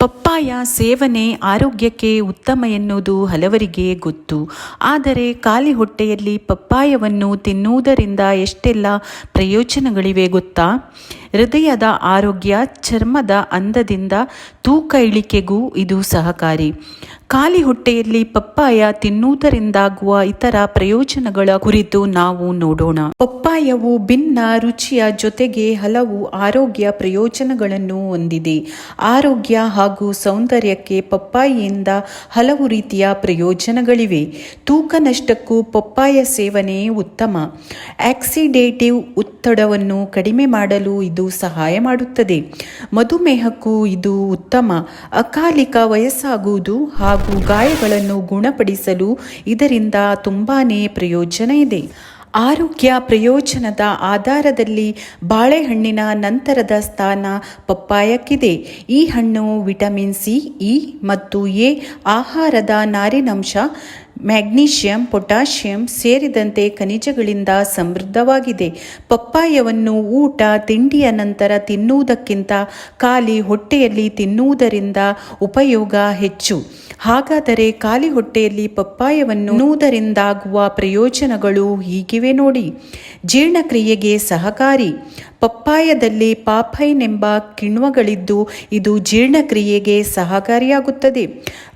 Papa. Papaya ಸೇವನೆ, ಆರೋಗ್ಯಕ್ಕೆ ಉತ್ತಮ ಎನ್ನುವುದು ಹಲವರಿಗೆ ಗೊತ್ತು. ಆದರೆ ಖಾಲಿ ಹೊಟ್ಟೆಯಲ್ಲಿ ಪಪ್ಪಾಯವನ್ನು ತಿನ್ನುವುದರಿಂದ ಎಷ್ಟೆಲ್ಲ ಪ್ರಯೋಜನಗಳಿವೆ ಗೊತ್ತಾ? ಹೃದಯದ ಆರೋಗ್ಯ, ಚರ್ಮದ ಅಂದದಿಂದ ತೂಕ ಇಳಿಕೆಗೂ ಇದು ಸಹಕಾರಿ. ಖಾಲಿ ಹೊಟ್ಟೆಯಲ್ಲಿ ಪಪ್ಪಾಯ ತಿನ್ನುವುದರಿಂದಾಗುವ ಇತರ ಪ್ರಯೋಜನಗಳ ಕುರಿತು ನಾವು ನೋಡೋಣ. ಪಪ್ಪಾಯವು ಭಿನ್ನ ರುಚಿಯ ಜೊತೆಗೆ ಹಲವು ಆರೋಗ್ಯ ಪ್ರಯೋಜನಗಳನ್ನು ಹೊಂದಿದೆ. ಆರೋಗ್ಯ ಹಾಗೂ ಸೌಂದರ್ಯಕ್ಕೆ ಪಪ್ಪಾಯಿಯಿಂದ ಹಲವು ರೀತಿಯ ಪ್ರಯೋಜನಗಳಿವೆ. ತೂಕ ನಷ್ಟಕ್ಕೂ ಪಪ್ಪಾಯ ಸೇವನೆ ಉತ್ತಮ. ಆಕ್ಸಿಡೇಟಿವ್ ಒತ್ತಡವನ್ನು ಕಡಿಮೆ ಮಾಡಲು ಇದು ಸಹಾಯ ಮಾಡುತ್ತದೆ. ಮಧುಮೇಹಕ್ಕೂ ಇದು ಉತ್ತಮ. ಅಕಾಲಿಕ ವಯಸ್ಸಾಗುವುದು ಹಾಗೂ ಗಾಯಗಳನ್ನು ಗುಣಪಡಿಸಲು ಇದರಿಂದ ತುಂಬಾ ಪ್ರಯೋಜನ ಇದೆ. ಆರೋಗ್ಯ ಪ್ರಯೋಜನದ ಆಧಾರದಲ್ಲಿ ಬಾಳೆಹಣ್ಣಿನ ನಂತರದ ಸ್ಥಾನ ಪಪ್ಪಾಯಕ್ಕಿದೆ. ಈ ಹಣ್ಣು ವಿಟಮಿನ್ ಸಿ, ಇ ಮತ್ತು ಎ ಆಹಾರದ ನಾರಿನಂಶ ಮ್ಯಾಗ್ನೀಷಿಯಂ, ಪೊಟ್ಯಾಷಿಯಂ ಸೇರಿದಂತೆ ಖನಿಜಗಳಿಂದ ಸಮೃದ್ಧವಾಗಿದೆ. ಪಪ್ಪಾಯವನ್ನು ಊಟ, ತಿಂಡಿಯ ನಂತರ ತಿನ್ನುವುದಕ್ಕಿಂತ ಖಾಲಿ ಹೊಟ್ಟೆಯಲ್ಲಿ ತಿನ್ನುವುದರಿಂದ ಉಪಯೋಗ ಹೆಚ್ಚು. ಹಾಗಾದರೆ ಖಾಲಿ ಹೊಟ್ಟೆಯಲ್ಲಿ ಪಪ್ಪಾಯವನ್ನು ತಿನ್ನುವುದರಿಂದಾಗುವ ಪ್ರಯೋಜನಗಳು ಹೀಗಿವೆ ನೋಡಿ. ಜೀರ್ಣಕ್ರಿಯೆಗೆ ಸಹಕಾರಿ. ಪಪ್ಪಾಯದಲ್ಲಿ ಪಾಪೈನ್ ಎಂಬ ಕಿಣ್ವಗಳಿದ್ದು ಇದು ಜೀರ್ಣಕ್ರಿಯೆಗೆ ಸಹಕಾರಿಯಾಗುತ್ತದೆ.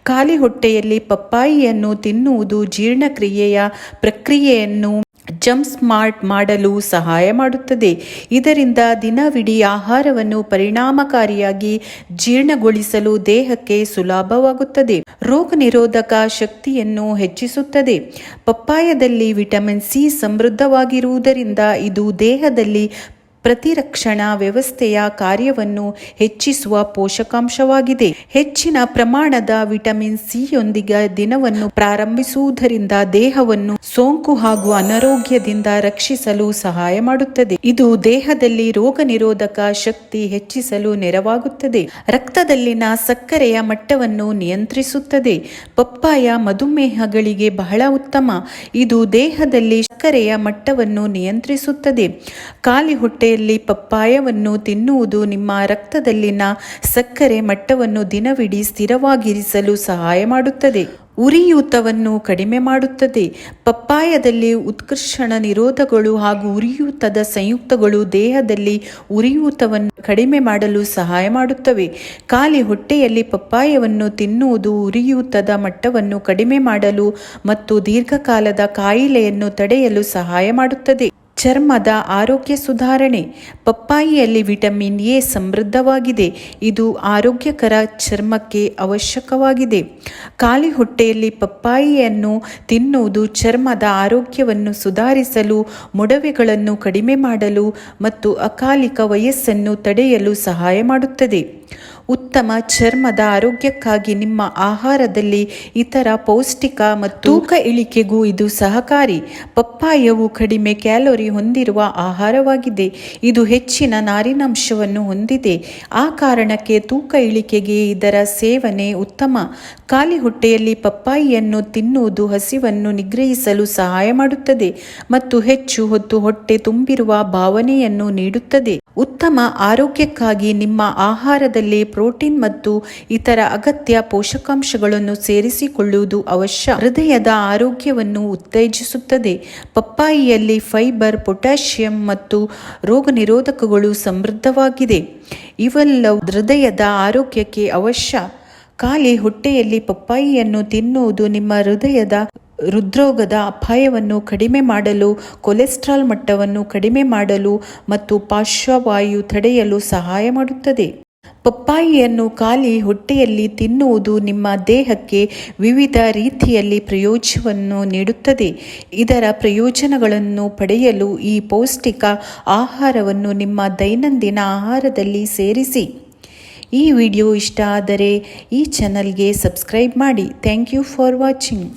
ಖಾಲಿ ಹೊಟ್ಟೆಯಲ್ಲಿ ಪಪ್ಪಾಯಿಯನ್ನು ತಿನ್ನುವುದು ಜೀರ್ಣಕ್ರಿಯೆಯ ಪ್ರಕ್ರಿಯೆಯನ್ನು ಜಂಪ್ ಸ್ಮಾರ್ಟ್ ಮಾಡಲು ಸಹಾಯ ಮಾಡುತ್ತದೆ. ಇದರಿಂದ ದಿನವಿಡೀ ಆಹಾರವನ್ನು ಪರಿಣಾಮಕಾರಿಯಾಗಿ ಜೀರ್ಣಗೊಳಿಸಲು ದೇಹಕ್ಕೆ ಸುಲಭವಾಗುತ್ತದೆ. ರೋಗ ನಿರೋಧಕ ಶಕ್ತಿಯನ್ನು ಹೆಚ್ಚಿಸುತ್ತದೆ. ಪಪ್ಪಾಯದಲ್ಲಿ ವಿಟಮಿನ್ ಸಿ ಸಮೃದ್ಧವಾಗಿರುವುದರಿಂದ ಇದು ದೇಹದಲ್ಲಿ ಪ್ರತಿರಕ್ಷಣಾ ವ್ಯವಸ್ಥೆಯ ಕಾರ್ಯವನ್ನು ಹೆಚ್ಚಿಸುವ ಪೋಷಕಾಂಶವಾಗಿದೆ. ಹೆಚ್ಚಿನ ಪ್ರಮಾಣದ ವಿಟಮಿನ್ ಸಿಯೊಂದಿಗೆ ದಿನವನ್ನು ಪ್ರಾರಂಭಿಸುವುದರಿಂದ ದೇಹವನ್ನು ಸೋಂಕು ಹಾಗೂ ಅನಾರೋಗ್ಯದಿಂದ ರಕ್ಷಿಸಲು ಸಹಾಯ ಮಾಡುತ್ತದೆ. ಇದು ದೇಹದಲ್ಲಿ ರೋಗ ನಿರೋಧಕ ಶಕ್ತಿ ಹೆಚ್ಚಿಸಲು ನೆರವಾಗುತ್ತದೆ. ರಕ್ತದಲ್ಲಿನ ಸಕ್ಕರೆಯ ಮಟ್ಟವನ್ನು ನಿಯಂತ್ರಿಸುತ್ತದೆ. ಪಪ್ಪಾಯ ಮಧುಮೇಹಗಳಿಗೆ ಬಹಳ ಉತ್ತಮ. ಇದು ದೇಹದಲ್ಲಿ ಸಕ್ಕರೆಯ ಮಟ್ಟವನ್ನು ನಿಯಂತ್ರಿಸುತ್ತದೆ. ಖಾಲಿ ಹೊಟ್ಟೆ ಪಪ್ಪಾಯವನ್ನು ತಿನ್ನುವುದು ನಿಮ್ಮ ರಕ್ತದಲ್ಲಿನ ಸಕ್ಕರೆ ಮಟ್ಟವನ್ನು ದಿನವಿಡೀ ಸ್ಥಿರವಾಗಿರಿಸಲು ಸಹಾಯ ಮಾಡುತ್ತದೆ. ಉರಿಯೂತವನ್ನು ಕಡಿಮೆ ಮಾಡುತ್ತದೆ. ಪಪ್ಪಾಯದಲ್ಲಿ ಉತ್ಕರ್ಷಣ ನಿರೋಧಗಳು ಹಾಗೂ ಉರಿಯೂತದ ಸಂಯುಕ್ತಗಳು ದೇಹದಲ್ಲಿ ಉರಿಯೂತವನ್ನು ಕಡಿಮೆ ಮಾಡಲು ಸಹಾಯ ಮಾಡುತ್ತವೆ. ಖಾಲಿ ಹೊಟ್ಟೆಯಲ್ಲಿ ಪಪ್ಪಾಯವನ್ನು ತಿನ್ನುವುದು ಉರಿಯೂತದ ಮಟ್ಟವನ್ನು ಕಡಿಮೆ ಮಾಡಲು ಮತ್ತು ದೀರ್ಘಕಾಲದ ಕಾಯಿಲೆಯನ್ನು ತಡೆಯಲು ಸಹಾಯ ಮಾಡುತ್ತದೆ. ಚರ್ಮದ ಆರೋಗ್ಯ ಸುಧಾರಣೆ. ಪಪ್ಪಾಯಿಯಲ್ಲಿ ವಿಟಮಿನ್ ಎ ಸಮೃದ್ಧವಾಗಿದೆ. ಇದು ಆರೋಗ್ಯಕರ ಚರ್ಮಕ್ಕೆ ಅವಶ್ಯಕವಾಗಿದೆ. ಖಾಲಿ ಹೊಟ್ಟೆಯಲ್ಲಿ ಪಪ್ಪಾಯಿಯನ್ನು ತಿನ್ನುವುದು ಚರ್ಮದ ಆರೋಗ್ಯವನ್ನು ಸುಧಾರಿಸಲು, ಮೊಡವೆಗಳನ್ನು ಕಡಿಮೆ ಮಾಡಲು ಮತ್ತು ಅಕಾಲಿಕ ವಯಸ್ಸನ್ನು ತಡೆಯಲು ಸಹಾಯ ಮಾಡುತ್ತದೆ. ಉತ್ತಮ ಚರ್ಮದ ಆರೋಗ್ಯಕ್ಕಾಗಿ ನಿಮ್ಮ ಆಹಾರದಲ್ಲಿ ಇತರ ಪೌಷ್ಟಿಕ ಮತ್ತು ತೂಕ ಇಳಿಕೆಗೂ ಇದು ಸಹಕಾರಿ. ಪಪ್ಪಾಯವು ಕಡಿಮೆ ಕ್ಯಾಲೋರಿ ಹೊಂದಿರುವ ಆಹಾರವಾಗಿದೆ. ಇದು ಹೆಚ್ಚಿನ ನಾರಿನಾಂಶವನ್ನು ಹೊಂದಿದೆ. ಆ ಕಾರಣಕ್ಕೆ ತೂಕ ಇಳಿಕೆಗೆ ಇದರ ಸೇವನೆ ಉತ್ತಮ. ಖಾಲಿ ಹೊಟ್ಟೆಯಲ್ಲಿ ಪಪ್ಪಾಯಿಯನ್ನು ತಿನ್ನುವುದು ಹಸಿವನ್ನು ನಿಗ್ರಹಿಸಲು ಸಹಾಯ ಮಾಡುತ್ತದೆ ಮತ್ತು ಹೆಚ್ಚು ಹೊತ್ತು ಹೊಟ್ಟೆ ತುಂಬಿರುವ ಭಾವನೆಯನ್ನು ನೀಡುತ್ತದೆ. ಉತ್ತಮ ಆರೋಗ್ಯಕ್ಕಾಗಿ ನಿಮ್ಮ ಆಹಾರದಲ್ಲಿ ಪ್ರೋಟೀನ್ ಮತ್ತು ಇತರ ಅಗತ್ಯ ಪೋಷಕಾಂಶಗಳನ್ನು ಸೇರಿಸಿಕೊಳ್ಳುವುದು ಅವಶ್ಯ. ಹೃದಯದ ಆರೋಗ್ಯವನ್ನು ಉತ್ತೇಜಿಸುತ್ತದೆ. ಪಪ್ಪಾಯಿಯಲ್ಲಿ ಫೈಬರ್, ಪೊಟ್ಯಾಷಿಯಂ ಮತ್ತು ರೋಗ ನಿರೋಧಕಗಳು ಸಮೃದ್ಧವಾಗಿದೆ. ಇವೆಲ್ಲವೂ ಹೃದಯದ ಆರೋಗ್ಯಕ್ಕೆ ಅವಶ್ಯ. ಖಾಲಿ ಹೊಟ್ಟೆಯಲ್ಲಿ ಪಪ್ಪಾಯಿಯನ್ನು ತಿನ್ನುವುದು ನಿಮ್ಮ ಹೃದಯದ ಹೃದ್ರೋಗದ ಅಪಾಯವನ್ನು ಕಡಿಮೆ ಮಾಡಲು, ಕೊಲೆಸ್ಟ್ರಾಲ್ ಮಟ್ಟವನ್ನು ಕಡಿಮೆ ಮಾಡಲು ಮತ್ತು ಪಾರ್ಶ್ವವಾಯು ತಡೆಯಲು ಸಹಾಯ ಮಾಡುತ್ತದೆ. ಪಪ್ಪಾಯಿಯನ್ನು ಖಾಲಿ ಹೊಟ್ಟೆಯಲ್ಲಿ ತಿನ್ನುವುದು ನಿಮ್ಮ ದೇಹಕ್ಕೆ ವಿವಿಧ ರೀತಿಯಲ್ಲಿ ಪ್ರಯೋಜನವನ್ನು ನೀಡುತ್ತದೆ. ಇದರ ಪ್ರಯೋಜನಗಳನ್ನು ಪಡೆಯಲು ಈ ಪೌಷ್ಟಿಕ ಆಹಾರವನ್ನು ನಿಮ್ಮ ದೈನಂದಿನ ಆಹಾರದಲ್ಲಿ ಸೇರಿಸಿ. ಈ ವಿಡಿಯೋ ಇಷ್ಟ ಆದರೆ ಈ ಚಾನಲ್ಗೆ ಸಬ್ಸ್ಕ್ರೈಬ್ ಮಾಡಿ. Thank you for watching